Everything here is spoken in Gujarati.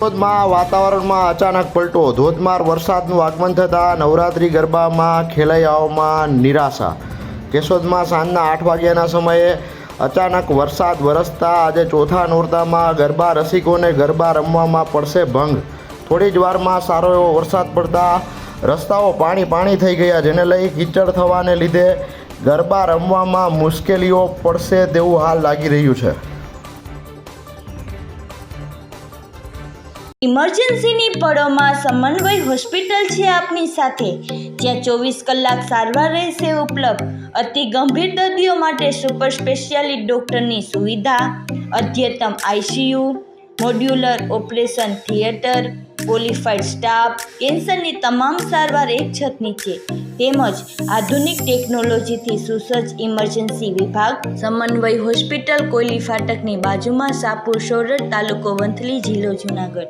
સુરતમાં વાતાવરણમાં અચાનક પલટો. ધોધમાર વરસાદનું આગમન થતાં નવરાત્રિ ગરબામાં ખેલૈયાઓમાં નિરાશા. કેશોદમાં સાંજના આઠ વાગ્યાના સમયે અચાનક વરસાદ વરસતા આજે ચોથા નોરતામાં ગરબા રસિકોને ગરબા રમવામાં પડશે ભંગ. થોડી જ વારમાં સારો એવો વરસાદ પડતા રસ્તાઓ પાણી પાણી થઈ ગયા, જેને લઈ કીચડ થવાને લીધે ગરબા રમવામાં મુશ્કેલીઓ પડશે તેવું હાલ લાગી રહ્યું છે. ઇમરજન્સીની પળોમાં સમન્વય હોસ્પિટલ છે આપની સાથે, જ્યાં ચોવીસ કલાક સારવાર રહેશે ઉપલબ્ધ. અતિ ગંભીર દર્દીઓ માટે સુપર સ્પેશિયાલિટી ડૉક્ટરની સુવિધા, અધ્યતમ ICU modular operation theatre qualified staff, કેન્સરની તમામ સારવાર એક છત નીચે તેમજ આધુનિક ટેકનોલોજીથી સુસજ્જ ઇમરજન્સી વિભાગ, સમન્વય હોસ્પિટલ કોયલી ફાટકની બાજુમાં સાપુર સોરઠ તાલુકો વંથલી જિલ્લો જુનાગઢ.